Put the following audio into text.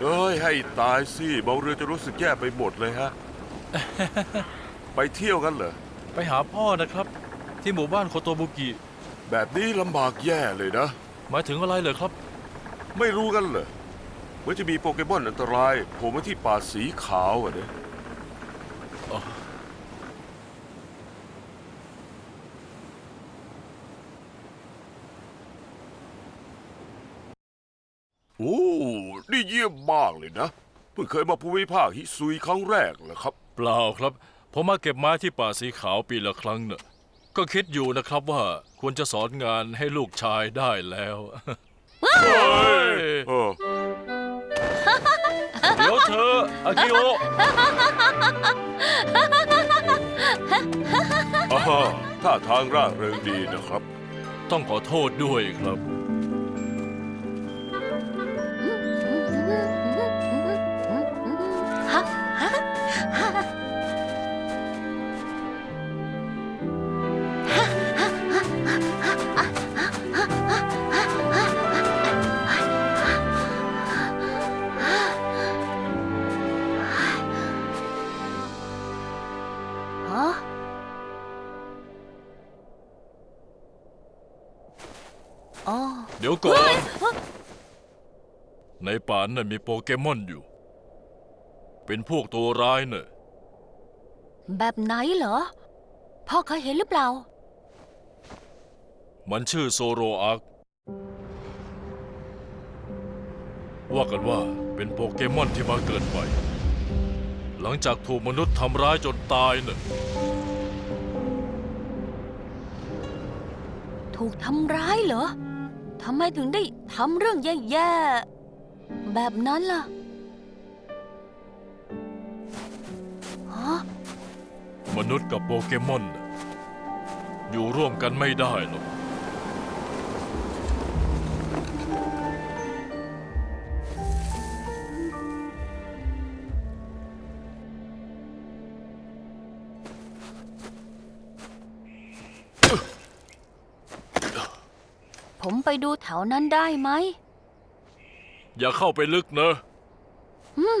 เอ้ยให้ตายสิเบาเรือจะรู้สึกแย่ไปหมดเลยฮะ ไปเที่ยวกันเหรอ ไปหาพ่อนะครับ ที่หมู่บ้านโคโตบุกิแบบนี้ลำบากแย่เลยนะ หมายถึงอะไรเหรอครับ ไม่รู้กันเหรอว่าจะมีโปเกมอนอันตรายโผล่มาที่ป่าสีขาวอะเนี่ย อ๋อ โอ้นี่เยี่ยมมากเลยนะ เพิ่งเคยมาภูมิภาคฮิซุยครั้งแรกเหรอครับ เปล่าครับ ผมมาเก็บไม้ที่ป่าสีขาวปีละครั้งเน่ะก็คิดอยู่นะครับว่าควรจะสอนงานให้ลูกชายได้แล้วเฮ้ยเออเดี๋ยวเธออากิโออ่าท่าทางร่าเริงดีนะครับ ต้องขอโทษด้วยครับ ฮะอ๋อเดี๋ยวก่อน ในป่านั้นมีโปเกมอนอยู่ เป็นพวกตัวร้ายเน่ะแบบไหนเหรอ พ่อเคยเห็นหรือเปล่า มันชื่อโซโรอาร์คว่ากันว่าเป็นโปเกมอนที่มาเกิดใหม่ หลังจากถูกมนุษย์ทำร้ายจนตายเน่ะถูกทำร้ายเหรอ ทำไมถึงได้ทำเรื่องแย่ๆ แบบนั้นล่ะฮะมนุษย์กับโปเกมอนน่ะอยู่ร่วมกันไม่ได้หรอก ผมไปดูแถวนั้นได้ไหม อย่าเข้าไปลึกเนอะอืม